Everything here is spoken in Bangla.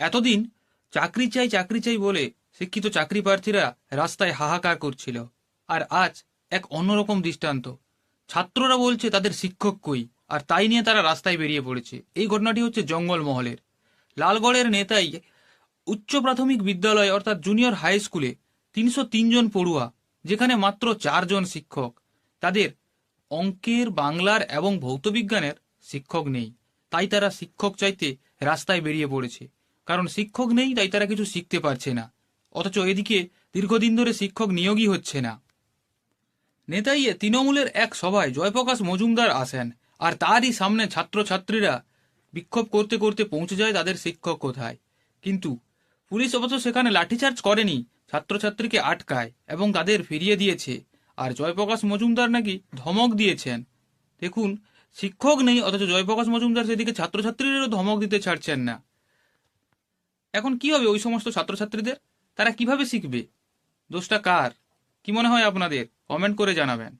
এতদিন চাকরি চাই চাকরি চাই বলে শিক্ষিত চাকরি প্রার্থীরা রাস্তায় হাহাকার করছিল। আর আজ এক অন্যরকম দৃষ্টান্ত। ছাত্ররা বলছে তাদের শিক্ষক কই, আর তাই নিয়ে তারা রাস্তায় বেরিয়ে পড়েছে। এই ঘটনাটি হচ্ছে জঙ্গলমহলের। লালগড়ের নেতাই উচ্চ প্রাথমিক বিদ্যালয় অর্থাৎ জুনিয়র হাই স্কুলে তিনশো জন পড়ুয়া, যেখানে মাত্র চারজন শিক্ষক। তাদের অঙ্কের, বাংলার এবং ভৌতবিজ্ঞানের শিক্ষক নেই। তাই তারা শিক্ষক চাইতে রাস্তায় বেরিয়ে পড়েছে। কারণ শিক্ষক নেই, তাই তারা কিছু শিখতে পারছে না। অথচ এদিকে দীর্ঘদিন ধরে শিক্ষক নিয়োগই হচ্ছে না। নেতাইয়ে তৃণমূলের এক সভায় জয়প্রকাশ মজুমদার আসেন, আর তারই সামনে ছাত্রছাত্রীরা বিক্ষোভ করতে করতে পৌঁছে যায় তাদের শিক্ষক কোথায়। কিন্তু পুলিশ অবশ্য সেখানে লাঠিচার্জ করেনি, ছাত্রছাত্রীকে আটকায় এবং তাদের ফিরিয়ে দিয়েছে, আর জয়প্রকাশ মজুমদার নাকি ধমক দিয়েছেন। দেখুন, শিক্ষক নেই, অথচ জয়প্রকাশ মজুমদার সেদিকে ছাত্রছাত্রীদেরও ধমক দিতে ছাড়ছেন না। এখন কি হবে ওই সমস্ত ছাত্রছাত্রীদের? তারা কীভাবে শিখবে? দোষটা কার? কি মনে হয় আপনাদের? কমেন্ট করে জানাবেন।